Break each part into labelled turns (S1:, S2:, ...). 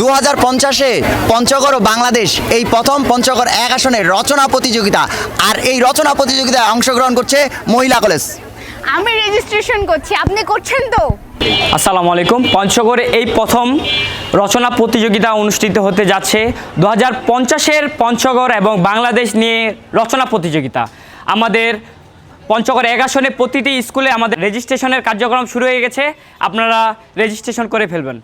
S1: দু হাজার পঞ্চাশে পঞ্চগড় ও বাংলাদেশ এই প্রথম পঞ্চগড় এক আসনের রচনা প্রতিযোগিতা। আর এই রচনা প্রতিযোগিতায় অংশগ্রহণ করছে মহিলা কলেজ।
S2: আমি রেজিস্ট্রেশন করছি আপনি করছেন তো?
S3: আসসালামু আলাইকুম। পঞ্চগড়ে এই প্রথম রচনা প্রতিযোগিতা অনুষ্ঠিত হতে যাচ্ছে দু হাজার পঞ্চাশের পঞ্চগড় এবং বাংলাদেশ নিয়ে রচনা প্রতিযোগিতা। আমাদের পঞ্চগড় এক আসনে প্রতিটি স্কুলে আমাদের রেজিস্ট্রেশনের কার্যক্রম শুরু হয়ে গেছে। আপনারা রেজিস্ট্রেশন করে ফেলবেন।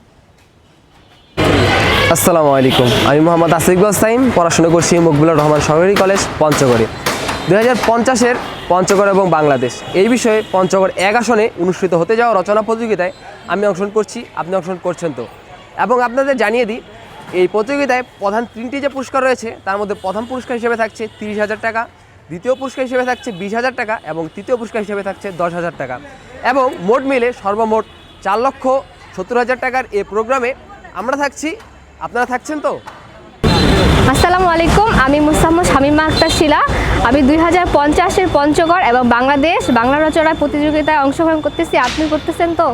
S4: আসসালামু আলাইকুম। আমি মোহাম্মদ আসিফ সাইম পড়াশোনা করছি মকবুলুর রহমান সরকারি কলেজ, পঞ্চগড়ে। দু হাজার পঞ্চাশের পঞ্চগড় এবং বাংলাদেশ। এই বিষয়ে পঞ্চগড় এক আসনে অনুষ্ঠিত হতে যাওয়া রচনা প্রতিযোগিতায় আমি অংশগ্রহণ করছি, আপনি অংশগ্রহণ করছেন তো। এবং আপনাদের জানিয়ে দিই, এই প্রতিযোগিতায় প্রধান তিনটি যে পুরস্কার রয়েছে, তার মধ্যে প্রথম পুরস্কার হিসেবে থাকছে তিরিশ হাজার টাকা, দ্বিতীয় পুরস্কার হিসেবে থাকছে বিশ হাজার টাকা এবং তৃতীয় পুরস্কার হিসেবে থাকছে দশ হাজার টাকা। এবং মোট মিলে সর্বমোট চার লক্ষ সত্তর হাজার টাকার এ প্রোগ্রামে আমরা থাকছি আপনারা থাকছেন তো?
S2: আসসালামু আলাইকুম আমি মুস্তাহমদ শামিমা আক্তার শিলা। আমি দুই হাজার পঞ্চাশের পঞ্চগড় এবং বাংলাদেশ বাংলা রচনা প্রতিযোগিতায় অংশগ্রহণ করতেছি। আপনি করতেছেন তো?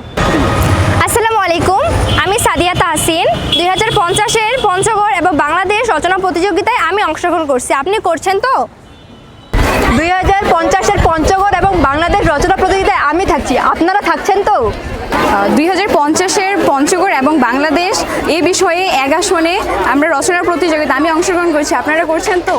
S2: আসসালামু আলাইকুম আমি সাদিয়া তাহসিন। দুই হাজার পঞ্চাশের পঞ্চগড় এবং বাংলাদেশ রচনা প্রতিযোগিতায় আমি অংশগ্রহণ করছি। আপনি করছেন তো? দুই হাজার পঞ্চাশের পঞ্চগড় এবং বাংলাদেশ রচনা প্রতিযোগিতায় আমি থাকছি। আপনারা থাকছেন তো?
S5: দুই হাজার পঞ্চাশের পঞ্চগড় এবং বাংলাদেশ এ বিষয়ে এক আসনে আমরা রচনা প্রতিযোগিতা আমি অংশগ্রহণ করছি। আপনারা করছেন তো?